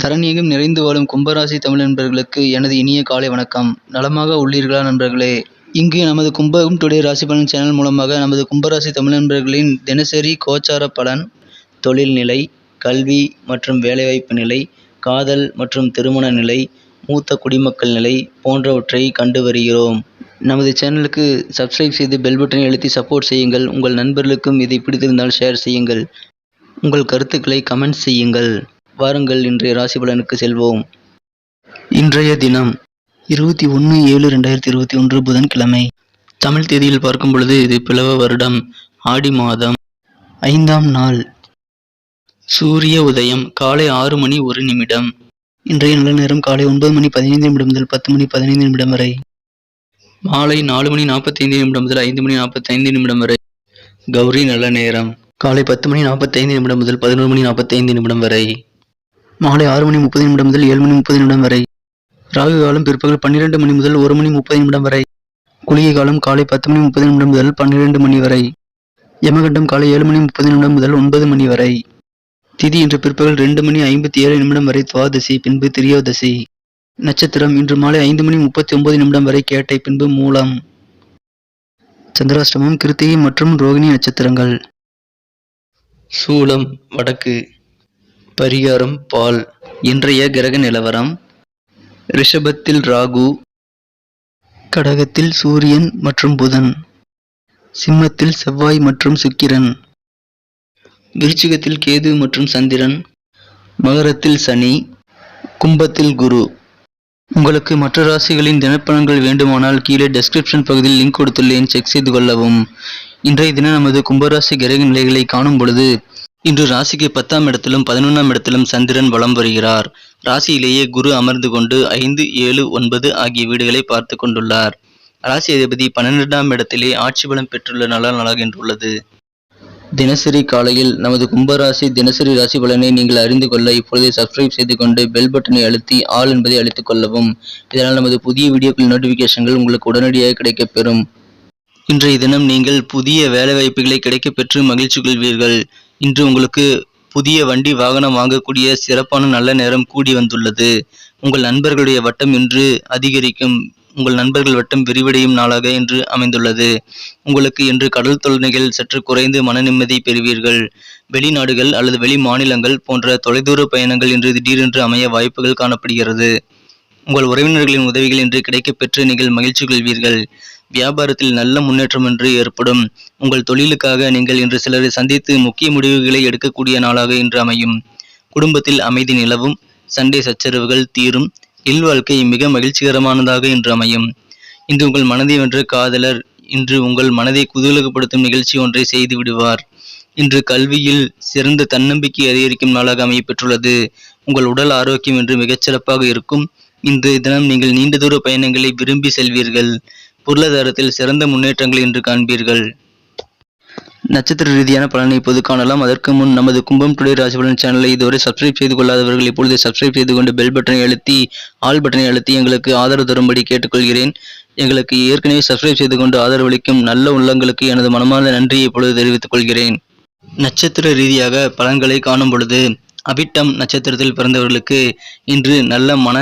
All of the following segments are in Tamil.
தரணியகம் நிறைந்து வாழும் கும்பராசி தமிழ் நண்பர்களுக்கு எனது இனிய காலை வணக்கம். நலமாக உள்ளீர்களா நண்பர்களே? இங்கு நமது கும்பகம் டுடே ராசி பலன் சேனல் மூலமாக நமது கும்பராசி தமிழ் நண்பர்களின் தினசரி கோச்சார பலன் தொழில்நிலை கல்வி மற்றும் வேலைவாய்ப்பு நிலை காதல் மற்றும் திருமண நிலை மூத்த குடிமக்கள் நிலை போன்றவற்றை கண்டு வருகிறோம். நமது சேனலுக்கு சப்ஸ்கிரைப் செய்து பெல் பட்டனை அழுத்தி சப்போர்ட் செய்யுங்கள். உங்கள் நண்பர்களுக்கும் இதை பிடித்திருந்தால் ஷேர் செய்யுங்கள். உங்கள் கருத்துக்களை கமெண்ட் செய்யுங்கள். வாருங்கள் இன்றைய ராசி பலனுக்கு செல்வோம். இன்றைய தினம் இருபத்தி ஒன்று ஏழு ரெண்டாயிரத்தி இருபத்தி ஒன்று புதன்கிழமை. தமிழ் தேதியில் பார்க்கும் பொழுது இது பிளவ வருடம் ஆடி மாதம். ஐந்தாம் நாள் சூரிய உதயம் காலை ஆறு மணி ஒரு நிமிடம். இன்றைய நல்ல நேரம் காலை ஒன்பது மணி பதினைந்து நிமிடம் முதல் பத்து மணி பதினைந்து நிமிடம் வரை. மாலை நாலு மணி நாற்பத்தைந்து நிமிடம் முதல் ஐந்து மணி நாற்பத்தைந்து நிமிடம் வரை. கௌரி நல்ல நேரம். காலை பத்து மணி நாற்பத்தைந்து நிமிடம் முதல் பதினோரு மணி நாற்பத்தைந்து நிமிடம் வரை. மாலை ஆறு மணி முப்பது நிமிடம் முதல் ஏழு மணி முப்பது நிமிடம் வரை. ராகு காலம் பிற்பகல் பன்னிரெண்டு மணி முதல் ஒரு மணி முப்பது நிமிடம் வரை. குளிகை காலம் காலை பத்து மணி முப்பது நிமிடம் முதல் பன்னிரெண்டு மணி வரை. யமகண்டம் காலை ஏழு மணி முப்பது நிமிடம் முதல் ஒன்பது மணி வரை. திதி இன்று பிற்பகல் ரெண்டு மணி ஐம்பத்தி ஏழு நிமிடம் வரை துவாதசி பின்பு திரியோதசி. நட்சத்திரம் இன்று மாலை ஐந்து மணி முப்பத்தி ஒன்பது நிமிடம் வரை கேட்டை பின்பு மூலம். சந்திராஷ்டமம் கிருத்திகை மற்றும் ரோகிணி நட்சத்திரங்கள். சூலம் வடக்கு. பரிகாரம் பால். இன்றைய கிரக நிலவரம். ரிஷபத்தில் ராகு. கடகத்தில் சூரியன் மற்றும் புதன். சிம்மத்தில் செவ்வாய் மற்றும் சுக்கிரன். விருச்சிகத்தில் கேது மற்றும் சந்திரன். மகரத்தில் சனி. கும்பத்தில் குரு. உங்களுக்கு மற்ற ராசிகளின் தினப்பலன்கள் வேண்டுமானால் கீழே டெஸ்கிரிப்ஷன் பகுதியில் லிங்க் கொடுத்துள்ளேன். செக் செய்து கொள்ளவும். இன்றைய தினம் நமது கும்பராசி கிரக நிலைகளை காணும் பொழுது இன்று ராசிக்கு பத்தாம் இடத்திலும் பதினொன்றாம் இடத்திலும் சந்திரன் வலம் வருகிறார். ராசியிலேயே குரு அமர்ந்து கொண்டு ஐந்து ஏழு ஒன்பது ஆகிய வீடுகளை பார்த்து கொண்டுள்ளார். ராசி அதிபதி பன்னிரெண்டாம் இடத்திலே ஆட்சி பலம் பெற்றுள்ள நலன் நலகின்றுள்ளது. தினசரி காலையில் நமது கும்பராசி தினசரி ராசி பலனை நீங்கள் அறிந்து கொள்ள இப்பொழுதே சப்ஸ்கிரைப் செய்து கொண்டு பெல் பட்டனை அழுத்தி ஆல் என்பதை அழுத்திக் கொள்ளவும். இதனால் நமது புதிய வீடியோக்கள் நோட்டிபிகேஷன்கள் உங்களுக்கு உடனடியாக கிடைக்கப்பெறும். இன்றைய தினம் நீங்கள் புதிய வேலைவாய்ப்புகளை கிடைக்கப்பெற்று மகிழ்ச்சி கொள்வீர்கள் இன்று உங்களுக்கு புதிய வண்டி வாகனம் வாங்கக்கூடிய சிறப்பான நல்ல நேரம் கூடி வந்துள்ளது. உங்கள் நண்பர்களுடைய வட்டம் இன்று அதிகரிக்கும். உங்கள் நண்பர்கள் வட்டம் விரிவடையும் நாளாக இன்று அமைந்துள்ளது. உங்களுக்கு இன்று கடல் தொல்லைகள் சற்று குறைந்து மன நிம்மதி பெறுவீர்கள். வெளிநாடுகள் அல்லது வெளி மாநிலங்கள் போன்ற தொலைதூர பயணங்கள் இன்று திடீரென்று அமைய வாய்ப்புகள் காணப்படுகிறது. உங்கள் உறவினர்களின் உதவிகள் இன்று கிடைக்கப்பெற்று நீங்கள் மகிழ்ச்சி கொள்வீர்கள். வியாபாரத்தில் நல்ல முன்னேற்றம் என்று ஏற்படும். உங்கள் தொழிலுக்காக நீங்கள் இன்று சிலரை சந்தித்து முக்கிய முடிவுகளை எடுக்கக்கூடிய நாளாக இன்று அமையும். குடும்பத்தில் அமைதி நிலவும் சண்டை சச்சரவுகள் தீரும் இல்வாழ்க்கை மிக மகிழ்ச்சிகரமானதாக இன்று அமையும். இன்று உங்கள் மனதை வென்ற காதலர் இன்று உங்கள் மனதை குதூகலப்படுத்தும் நிகழ்ச்சி ஒன்றை செய்து விடுவார். இன்று கல்வியில் சிறந்த தன்னம்பிக்கை அதிகரிக்கும் நாளாக அமையப்பெற்றுள்ளது. உங்கள் உடல் ஆரோக்கியம் இன்று மிகச்சிறப்பாக இருக்கும். இன்று தினம் நீங்கள் நீண்ட தூர பயணங்களை விரும்பி செல்வீர்கள். பொருளாதாரத்தில் சிறந்த முன்னேற்றங்களை இன்று காண்பீர்கள். நட்சத்திர ரீதியான பலனை இப்போது காணலாம். அதற்கு முன் நமது கும்பம் டுடே ராசிபலன் சேனலை இதுவரை சப்ஸ்கிரைப் செய்து கொள்ளாதவர்கள் இப்பொழுது சப்ஸ்கிரைப் செய்து கொண்டு பெல் பட்டனை அழுத்தி ஆல் பட்டனை அழுத்தி எங்களுக்கு ஆதரவு தரும்படி கேட்டுக்கொள்கிறேன். எங்களுக்கு ஏற்கனவே சப்ஸ்கிரைப் செய்து கொண்டு ஆதரவளிக்கும் நல்ல உள்ளங்களுக்கு எனது மனமார்ந்த நன்றியை இப்பொழுது தெரிவித்துக் கொள்கிறேன். நட்சத்திர ரீதியாக பலன்களை காணும் பொழுது அவிட்டம் நட்சத்திரத்தில் பிறந்தவர்களுக்கு இன்று நல்ல மன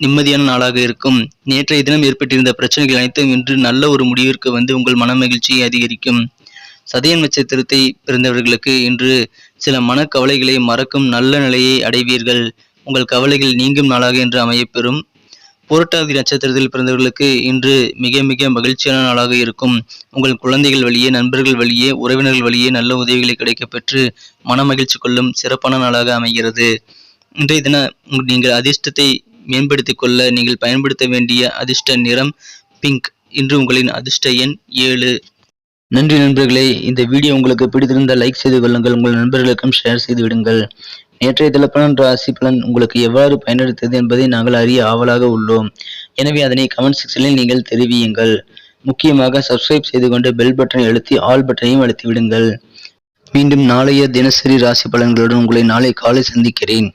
நிம்மதியான நாளாக இருக்கும். நேற்றைய தினம் ஏற்பட்டிருந்த பிரச்சனைகள் அனைத்தும் இன்று நல்ல ஒரு முடிவிற்கு வந்து உங்கள் மன மகிழ்ச்சியை அதிகரிக்கும். சதயன் நட்சத்திரத்தை பிறந்தவர்களுக்கு இன்று சில மனக்கவலைகளை மறக்கும் நல்ல நிலையை அடைவீர்கள். உங்கள் கவலைகள் நீங்கும் நாளாக இன்று அமையப்பெறும். புரட்டாதி நட்சத்திரத்தில் பிறந்தவர்களுக்கு இன்று மிக மிக மகிழ்ச்சியான நாளாக இருக்கும். உங்கள் குழந்தைகள் வழியே நண்பர்கள் வழியே உறவினர்கள் வழியே நல்ல உதவிகளை கிடைக்கப்பெற்று மன மகிழ்ச்சி கொள்ளும் சிறப்பான நாளாக அமைகிறது. இன்றைய தின நீங்கள் அதிர்ஷ்டத்தை மேம்படுத்திக் கொள்ள நீங்கள் பயன்படுத்த வேண்டிய அதிர்ஷ்ட நிறம் பிங்க். இன்று உங்களின் அதிர்ஷ்ட எண் ஏழு. நன்றி நண்பர்களே இந்த வீடியோ உங்களுக்கு பிடித்திருந்தால் லைக் செய்து கொள்ளுங்கள் உங்கள் நண்பர்களுக்கும் ஷேர் செய்து விடுங்கள். நேற்றைய திலப்பலன் ராசி பலன் உங்களுக்கு எவ்வாறு பயனளித்தது என்பதை நாங்கள் அறிய ஆவலாக உள்ளோம். எனவே அதனை கமெண்ட் செக்ஷனில் நீங்கள் தெரிவியுங்கள். முக்கியமாக சப்ஸ்கிரைப் செய்து கொண்டு பெல் பட்டனை அழுத்தி ஆல் பட்டனையும் அழுத்தி விடுங்கள். மீண்டும் நாளைய தினசரி ராசி பலன்களுடன் உங்களை நாளை காலை சந்திக்கிறேன்.